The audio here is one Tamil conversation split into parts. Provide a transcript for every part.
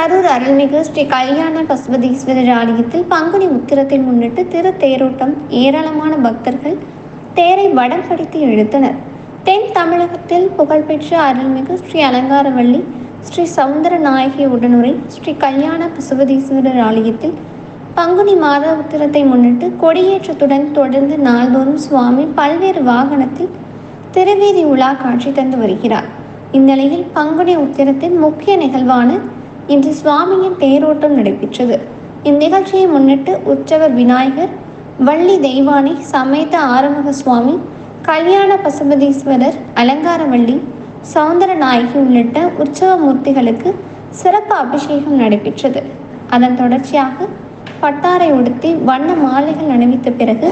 கரூர் அருள்மிகு ஸ்ரீ கல்யாண பசுபதீஸ்வரர் ஆலயத்தில் பங்குனி உத்திரத்தை முன்னிட்டு திரு தேரோட்டம் ஏராளமான பக்தர்கள் தேரை வடம் படித்து இழுத்தனர் தென் தமிழகத்தில் புகழ்பெற்ற அருள்மிகு ஸ்ரீ அலங்காரவள்ளி ஸ்ரீ சவுந்தர நாயகி உடனுரை ஸ்ரீ கல்யாண பசுபதீஸ்வரர் ஆலயத்தில் பங்குனி மாத உத்திரத்தை முன்னிட்டு கொடியேற்றத்துடன் தொடர்ந்து நாள்தோறும் சுவாமி பல்வேறு வாகனத்தில் திருவீதி உலா காட்சி தந்து வருகிறார். இந்நிலையில் பங்குனி உத்திரத்தின் முக்கிய நிகழ்வான இன்று சுவாமியின் தேரோட்டம் நடைபெற்றது. இந்நிகழ்ச்சியை முன்னிட்டு உற்சவர் விநாயகர் வள்ளி தெய்வானை சமேத ஆறுமுக சுவாமி கல்யாண பசுபதீஸ்வரர் அலங்காரவள்ளி சௌந்தர நாயகி உள்ளிட்ட உற்சவ மூர்த்திகளுக்கு சிறப்பு அபிஷேகம் நடைபெற்றது. அதன் தொடர்ச்சியாக பட்டாரை உடுத்தி வண்ண மாலைகள் அணிவித்த பிறகு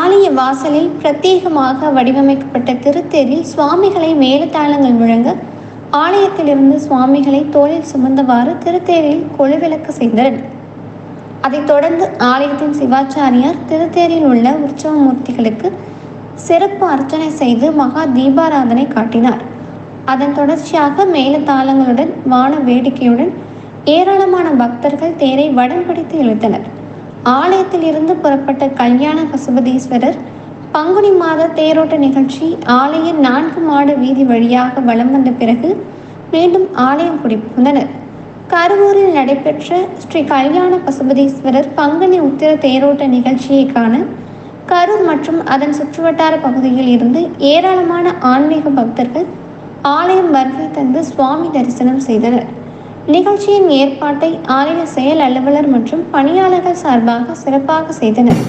ஆலய வாசலில் பிரத்யேகமாக வடிவமைக்கப்பட்ட திருத்தேரில் சுவாமிகளை மேலதாளங்கள் முழங்க ஆலயத்திலிருந்து சுவாமிகளை தோளில் சுமந்தவாறு திருத்தேரில் கொழுவிளக்கு செய்தனர். அதைத் தொடர்ந்து ஆலயத்தின் சிவாச்சாரியார் திருத்தேரில் உள்ள உற்சவ மூர்த்திகளுக்கு சிறப்பு அர்ச்சனை செய்து மகா தீபாராதனை காட்டினார். அதன் தொடர்ச்சியாக மேலதாளங்களுடன் வான வேடிக்கையுடன் ஏராளமான பக்தர்கள் தேரை வடம் பிடித்து இழுத்தனர். ஆலயத்தில் இருந்து புறப்பட்ட கல்யாண பசுபதீஸ்வரர் பங்குனி மாத தேரோட்ட நிகழ்ச்சி ஆலய நான்கு மாடு வீதி வழியாக வலம் வந்த பிறகு மீண்டும் ஆலயம் குடிப்புந்தனர் கருவூரில் நடைபெற்ற ஸ்ரீ கல்யாண பசுபதீஸ்வரர் பங்குனி உத்திர தேரோட்ட நிகழ்ச்சியை காண கரூர் மற்றும் அதன் சுற்றுவட்டார பகுதியில் இருந்து ஏராளமான ஆன்மீக பக்தர்கள் ஆலயம் வருகை தந்து சுவாமி தரிசனம் செய்தனர். நிகழ்ச்சியின் ஏற்பாட்டை ஆலய செயல் அலுவலர் மற்றும் பணியாளர்கள் சார்பாக சிறப்பாக செய்தனர்.